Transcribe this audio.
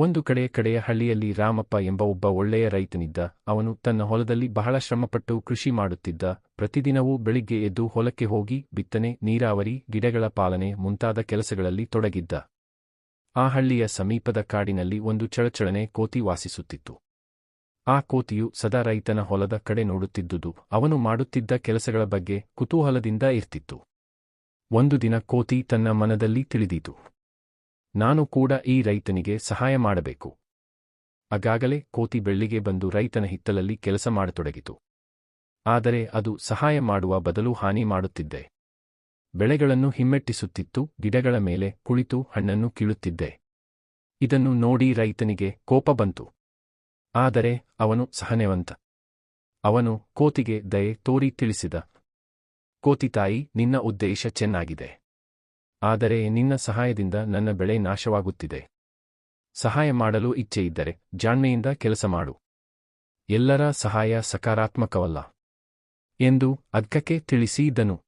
ಒಂದು ಕಡೆ ಕಡೆಯ ಹಳ್ಳಿಯಲ್ಲಿ ರಾಮಪ್ಪ ಎಂಬ ಒಬ್ಬ ಒಳ್ಳೆಯ ರೈತನಿದ್ದ. ಅವನು ತನ್ನ ಹೊಲದಲ್ಲಿ ಬಹಳ ಶ್ರಮಪಟ್ಟು ಕೃಷಿ ಮಾಡುತ್ತಿದ್ದ. ಪ್ರತಿದಿನವೂ ಬೆಳಿಗ್ಗೆ ಎದ್ದು ಹೊಲಕ್ಕೆ ಹೋಗಿ ಬಿತ್ತನೆ, ನೀರಾವರಿ, ಗಿಡಗಳ ಪಾಲನೆ ಮುಂತಾದ ಕೆಲಸಗಳಲ್ಲಿ ತೊಡಗಿದ್ದ. ಆ ಹಳ್ಳಿಯ ಸಮೀಪದ ಕಾಡಿನಲ್ಲಿ ಒಂದು ಚಳಚಳನೆ ಕೋತಿ ವಾಸಿಸುತ್ತಿತ್ತು. ಆ ಕೋತಿಯು ಸದಾ ರೈತನ ಹೊಲದ ಕಡೆ ನೋಡುತ್ತಿದ್ದುದು. ಅವನು ಮಾಡುತ್ತಿದ್ದ ಕೆಲಸಗಳ ಬಗ್ಗೆ ಕುತೂಹಲದಿಂದ ಇರ್ತಿತ್ತು. ಒಂದು ದಿನ ಕೋತಿ ತನ್ನ ಮನದಲ್ಲಿ ತಿಳಿದೀತು. ನಾನು ಕೂಡ ಈ ರೈತನಿಗೆ ಸಹಾಯ ಮಾಡಬೇಕು. ಆಗಾಗಲೇ ಕೋತಿ ಬೆಳ್ಳಿಗೆ ಬಂದು ರೈತನ ಹಿತ್ತಲಲ್ಲಿ ಕೆಲಸ ಮಾಡತೊಡಗಿತು. ಆದರೆ ಅದು ಸಹಾಯ ಮಾಡುವ ಬದಲು ಹಾನಿ ಮಾಡುತ್ತಿದ್ದೆ. ಬೆಳೆಗಳನ್ನು ಹಿಮ್ಮೆಟ್ಟಿಸುತ್ತಿತ್ತು, ಗಿಡಗಳ ಮೇಲೆ ಕುಳಿತು ಹಣ್ಣನ್ನು ಕೀಳುತ್ತಿದ್ದೆ. ಇದನ್ನು ನೋಡಿ ರೈತನಿಗೆ ಕೋಪ ಬಂತು. ಆದರೆ ಅವನು ಸಹನೆವಂತ. ಅವನು ಕೋತಿಗೆ ದಯೆ ತೋರಿ ತಿಳಿಸಿದ. ಕೋತಿ ತಾಯಿ, ನಿನ್ನ ಉದ್ದೇಶ ಚೆನ್ನಾಗಿದೆ. ಆದರೆ ನಿನ್ನ ಸಹಾಯದಿಂದ ನನ್ನ ಬೆಳೆ ನಾಶವಾಗುತ್ತಿದೆ. ಸಹಾಯ ಮಾಡಲು ಇಚ್ಛೆ ಇದ್ದರೆ ಜಾಣ್ಮೆಯಿಂದ ಕೆಲಸ ಮಾಡು. ಎಲ್ಲರ ಸಹಾಯ ಸಕಾರಾತ್ಮಕವಲ್ಲ. ಎಂದು ಅದ್ಕಕ್ಕೆ ತಿಳಿಸಿದನು